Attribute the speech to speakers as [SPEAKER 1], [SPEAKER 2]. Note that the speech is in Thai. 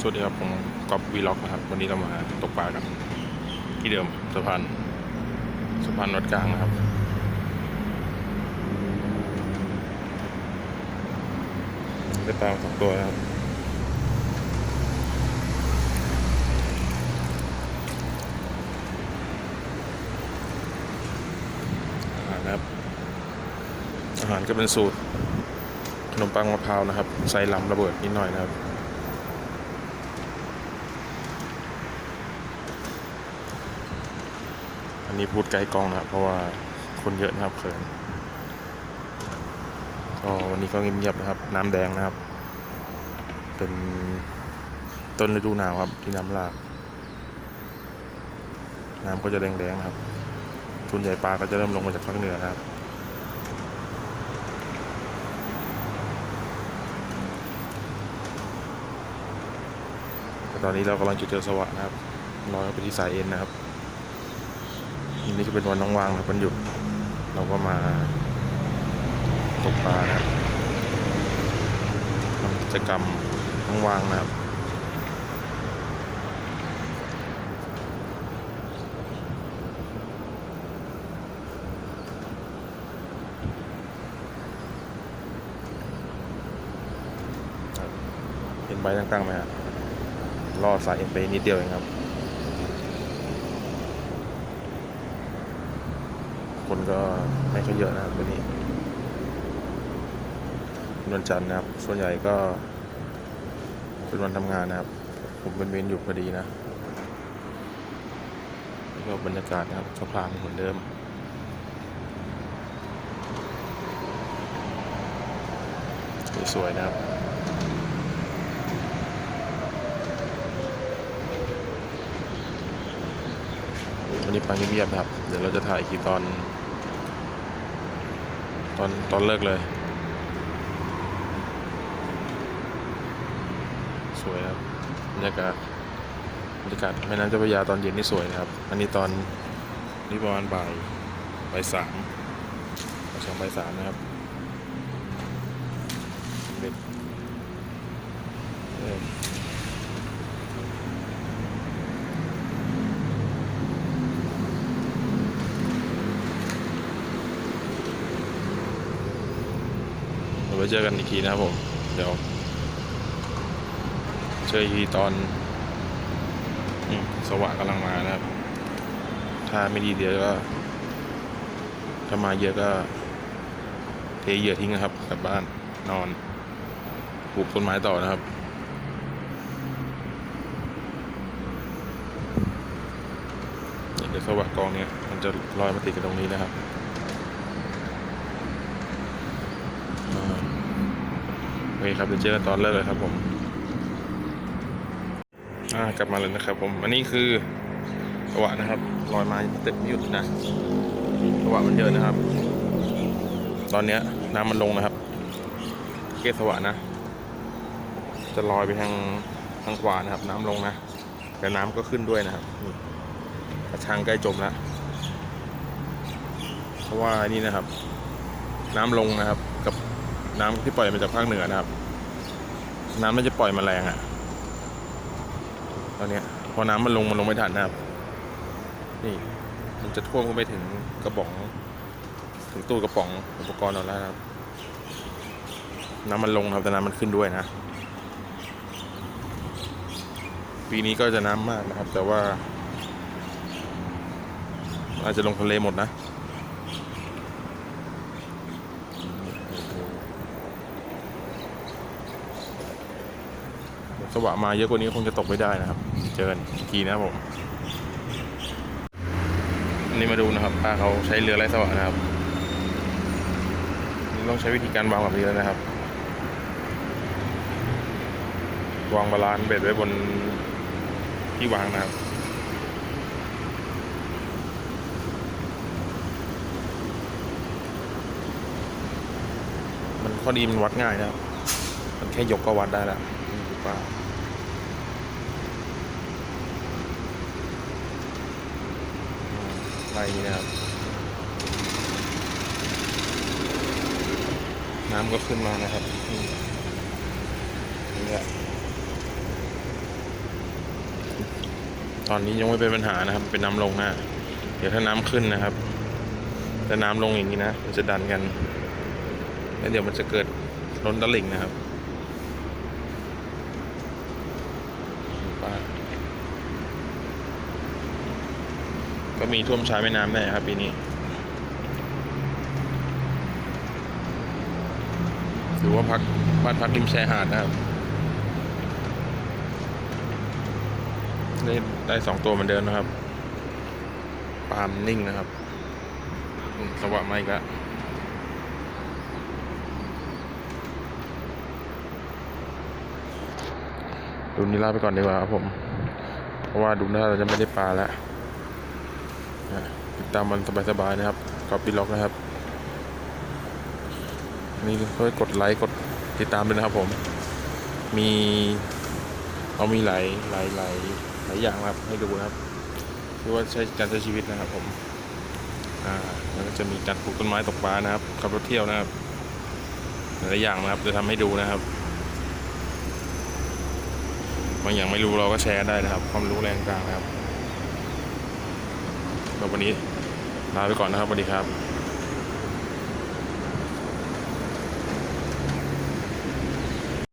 [SPEAKER 1] สวัสดีครับผมก๊อฟวีล็อกนะครับ วันนี้เรามาตกปลากันที่เดิมสะพานสะพานวัดกลางนะครับ ได้ปลาสองตัวครับอาหารครับ อาหารก็เป็นสูตรขนมปังมะพร้าวนะครับ ใส่ลำระเบิดนิดหน่อยนะครับ อั นนี้พูดไกลกล้องนะครับ เพราะว่าคนเยอะนะครับเขินก็วันนี้ก็เงียบๆนะครับ น้ำแดงนะครับ เป็นต้นฤดูหนาวครับ ที่น้ำหลาก น้ำก็จะแดงๆนะครับทุนใหญ่ปลาก็จะเริ่มลงมาจากภาคเหนือนะครับตอนนี้เรากำลังจะเจอสวะนะครับลอยไปที่สายเอ็นนะครับ อันนี้ก็เป็นวันว่างนะครับวันหยุดเราก็มาตกปลานะครับทำกิจกรรมน้องว่างนะครับเห็นใบตั้งๆไหมฮะล่อสายเอ็นไปนิดเดียวเองครับ คนก็ไม่ค่อยเยอะนะครับวันนี้วันจันทร์นะครับ ส่วนใหญ่ก็ เป็นวันทำงานนะครับ ผมเป็นเวรอยู่พอดีนะแล้วก็บรรยากาศนะครับสะพานเหมือนเดิมสวยนะครับ นนี้ปังเงียบๆนะครับ เดี๋ยวเราจะถ่ายอีกทีตอน ตอนตอนเลิกเลย สวยครับบรรยากาศบรรยากาศแม่น้ำเจ้าพระยาตอนเย็นนี่สวยนะครับ อันนี้ตอนนี่ประมาณบ่ายบ่ายสามบ่ายสองบ่ายสามนะครับเด็ด ไว้เจอกันอีกทีนะครับผม เดี๋ยวเจออีกทีตอนอสว่างกำลังมานะครับ ถ้าไม่ดีเดี๋ยวก็ ถ้ามาเยอะก็ เทเหยื่อทิ้งนะครับ กลับบ้านนอนปลูกต้นไม้ต่อนะครับเดี๋ยวสว่างกองเนี้ยมันจะลอยมาติดกันตรงนี้นะครับ อ่าโอ เคครับเดี๋ยวเจอกันตอนเลิกเลยครับผมอ่ากลับมาเลยนะครับ ผม อันนี้คือสวะนะครับลอยมาเต็มไม่หยุดนะสวะมันเยอะนะครับ ตอนเนี้ยน้ำมันลงนะครับ เกสวะนะ จะลอยไปทางทางขวานะครับ น้ำลงนะแต่น้ำก็ขึ้นด้วยนะครับกระชังใกล้จมแล้วเพราะว่านี่นะครับ น้ำลงนะครับกับ น้ำที่ปล่อยมาจากภาคเหนือนะครับ น้ำมันจะปล่อยมาแมลงอะ่ะ ตอนเนี้ยพอน้ำมันลงมันลงไม่ทันนะครับ นี่มันจะท่วมเข้าไปถึงกระป๋อง ถึงตู้กระป๋องอุปกรณ์เราแล้วนะครับ น้ำมันลงครับแต่น้ำมันขึ้นด้วยนะ ปีนี้ก็จะน้ำมากนะครับ แต่ว่า อาจจะลงทะเลหมดนะ สวะมาเยอะกว่านี้คงจะตกไม่ได้นะครับ เจอกันอีกทีนะครับผม นี่มาดูนะครับป้าเขาใช้เรือไร้สวะนะครับนี่ต้องใช้วิธีการวางแบบนี้แล้วนะครับ วางบาลานเบ็ดไว้บนที่วางนะครับมันข้อดีมันวัดง่ายนะครับ มันแค่ยกก็วัดได้แล้ว นี่คือป้าอืมไล่อย่างนี้นะครับ น้ำก็ขึ้นมานะครับนี่แหละตอนนี้ยังไม่เป็นปัญหานะครับ เป็นน้ำลงนะเดี๋ยวถ้าน้ำขึ้นนะครับถ้าน้ำลงอย่างนี้นะมันจะดันกัน แล้วเดี๋ยวมันจะเกิดล้นตลิ่งนะครับ ปลาก็มีท่วมชายแม่น้ำแน่ครับปีนี้ถือว่าพักบ้านพักริมชายหาดนะครับ ได้ได้สองตัวเหมือนเดิมนะครับ ปามนิ่งนะครับสวะมาอีกแล้ว ดูนี้ลาไปก่อนดีกว่าครับผม เพราะว่าดูหน้าเราจะไม่ได้ปลาแล้วติดตามมันสบายๆนะครับกอปปี้ล็อกนะครับ นี่ช่วยกดไลค์กดติดตามด้วยนะครับผม มีเรามีหลายหลายหลายหลายอย่างครับให้ดูนะครับที่ว่าใช้การใช้ชีวิตนะครับผม อ่าแล้วก็จะมีการปลูกต้นไม้ตกปลานะครับขับรถเที่ยวนะครับหลายอย่างนะครับจะทำให้ดูนะครับ บางอย่างไม่รู้เราก็แชร์ได้นะครับ ความรู้แรงกลางนะครับแล้ววันนี้ลาไปก่อนนะครับสวัสดีครับ